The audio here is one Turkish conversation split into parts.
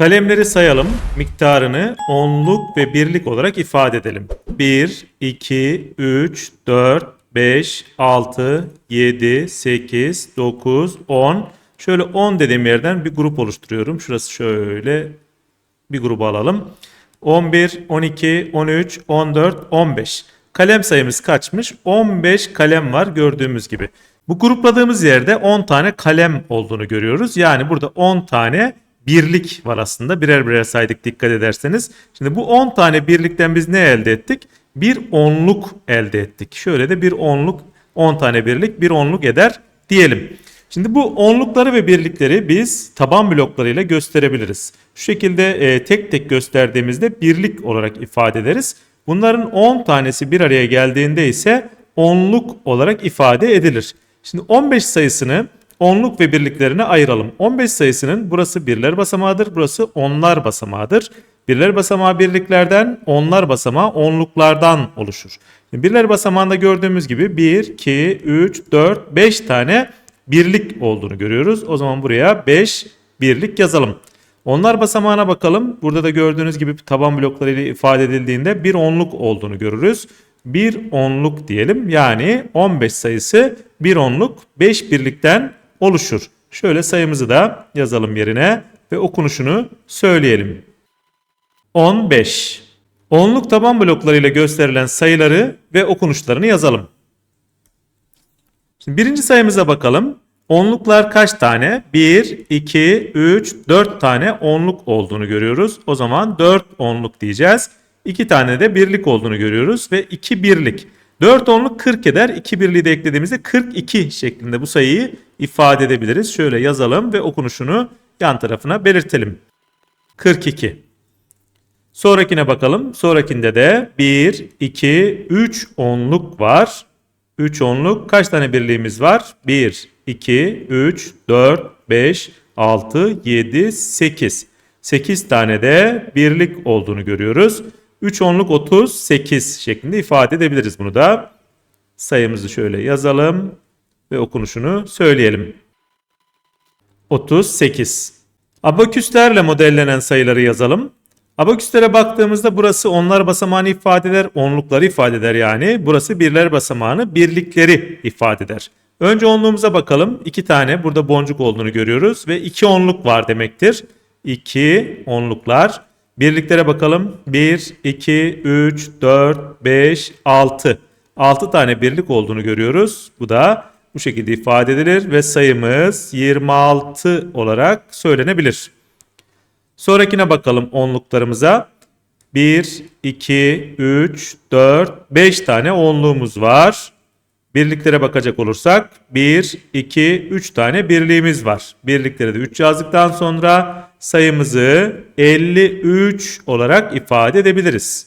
Kalemleri sayalım. Miktarını onluk ve birlik olarak ifade edelim. 1, 2, 3, 4, 5, 6, 7, 8, 9, 10. Şöyle 10 dediğim yerden bir grup oluşturuyorum. Şurası şöyle bir grubu alalım. 11, 12, 13, 14, 15. Kalem sayımız kaçmış? 15 kalem var gördüğümüz gibi. Bu grupladığımız yerde 10 tane kalem olduğunu görüyoruz. Yani burada 10 tane birlik var aslında. Birer birer saydık dikkat ederseniz. Şimdi bu 10 tane birlikten biz ne elde ettik? Bir onluk elde ettik. Şöyle de bir onluk 10 tane birlik bir onluk eder diyelim. Şimdi bu onlukları ve birlikleri biz taban bloklarıyla gösterebiliriz. Şu şekilde e, tek tek gösterdiğimizde birlik olarak ifade ederiz. Bunların 10 tanesi bir araya geldiğinde ise onluk olarak ifade edilir. Şimdi 15 sayısını onluk ve birliklerine ayıralım. 15 sayısının burası birler basamağıdır, burası onlar basamağıdır. Birler basamağı birliklerden, onlar basamağı onluklardan oluşur. Birler basamağında gördüğümüz gibi 1, 2, 3, 4, 5 tane birlik olduğunu görüyoruz. O zaman buraya 5 birlik yazalım. Onlar basamağına bakalım. Burada da gördüğünüz gibi taban bloklarıyla ifade edildiğinde bir onluk olduğunu görürüz. Bir onluk diyelim. Yani 15 sayısı bir onluk 5 birlikten oluşur. Şöyle sayımızı da yazalım yerine ve okunuşunu söyleyelim. 15. Onluk taban bloklarıyla gösterilen sayıları ve okunuşlarını yazalım. Şimdi birinci sayımıza bakalım. Onluklar kaç tane? 1, 2, 3, 4 tane onluk olduğunu görüyoruz. O zaman 4 onluk diyeceğiz. 2 tane de birlik olduğunu görüyoruz ve 2 birlik. 4 onluk 40 eder. 2 birliği de eklediğimizde 42 şeklinde bu sayıyı ifade edebiliriz. Şöyle yazalım ve okunuşunu yan tarafına belirtelim. 42. Sonrakine bakalım. Sonrakinde de 1, 2, 3 onluk var. 3 onluk kaç tane birliğimiz var? 1, 2, 3, 4, 5, 6, 7, 8. 8 tane de birlik olduğunu görüyoruz. 3 onluk 38 şeklinde ifade edebiliriz bunu da. Sayımızı şöyle yazalım ve okunuşunu söyleyelim. 38. Abaküslerle modellenen sayıları yazalım. Abaküslere baktığımızda burası onlar basamağını ifade eder, onlukları ifade eder yani. Burası birler basamağını, birlikleri ifade eder. Önce onluğumuza bakalım. İki tane burada boncuk olduğunu görüyoruz ve iki onluk var demektir. İki onluklar. Birliklere bakalım. 1, 2, 3, 4, 5, 6. 6 tane birlik olduğunu görüyoruz. Bu da bu şekilde ifade edilir ve sayımız 26 olarak söylenebilir. Sonrakine bakalım onluklarımıza. 1, 2, 3, 4, 5 tane onluğumuz var. Birliklere bakacak olursak 1, 2, 3 tane birliğimiz var. Birliklere de 3 yazdıktan sonra sayımızı 53 olarak ifade edebiliriz.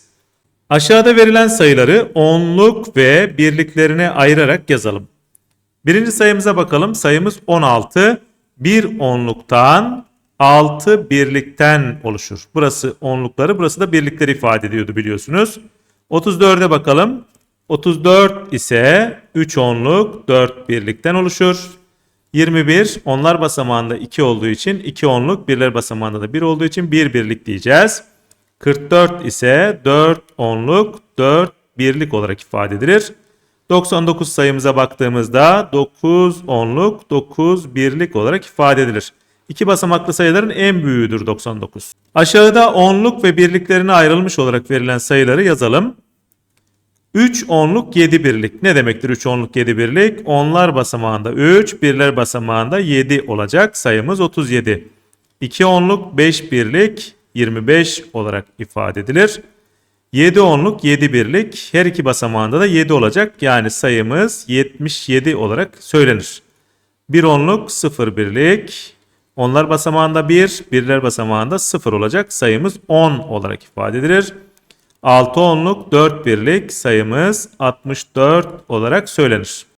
Aşağıda verilen sayıları onluk ve birliklerine ayırarak yazalım. Birinci sayımıza bakalım. Sayımız 16. Bir onluktan 6 birlikten oluşur. Burası onlukları, burası da birlikleri ifade ediyordu biliyorsunuz. 34'e bakalım. 34 ise 3 onluk 4 birlikten oluşur. 21 onlar basamağında 2 olduğu için 2 onluk birler basamağında da 1 olduğu için 1 birlik diyeceğiz. 44 ise 4 onluk 4 birlik olarak ifade edilir. 99 sayımıza baktığımızda 9 onluk 9 birlik olarak ifade edilir. İki basamaklı sayıların en büyüğüdür 99. Aşağıda onluk ve birliklerine ayrılmış olarak verilen sayıları yazalım. 3 onluk 7 birlik. Ne demektir 3 onluk 7 birlik? Onlar basamağında 3, birler basamağında 7 olacak. Sayımız 37. 2 onluk 5 birlik 25 olarak ifade edilir. 7 onluk 7 birlik her iki basamağında da 7 olacak. Yani sayımız 77 olarak söylenir. 1 onluk 0 birlik. Onlar basamağında 1, birler basamağında 0 olacak. Sayımız 10 olarak ifade edilir. 6 onluk 4 birlik sayımız 64 olarak söylenir.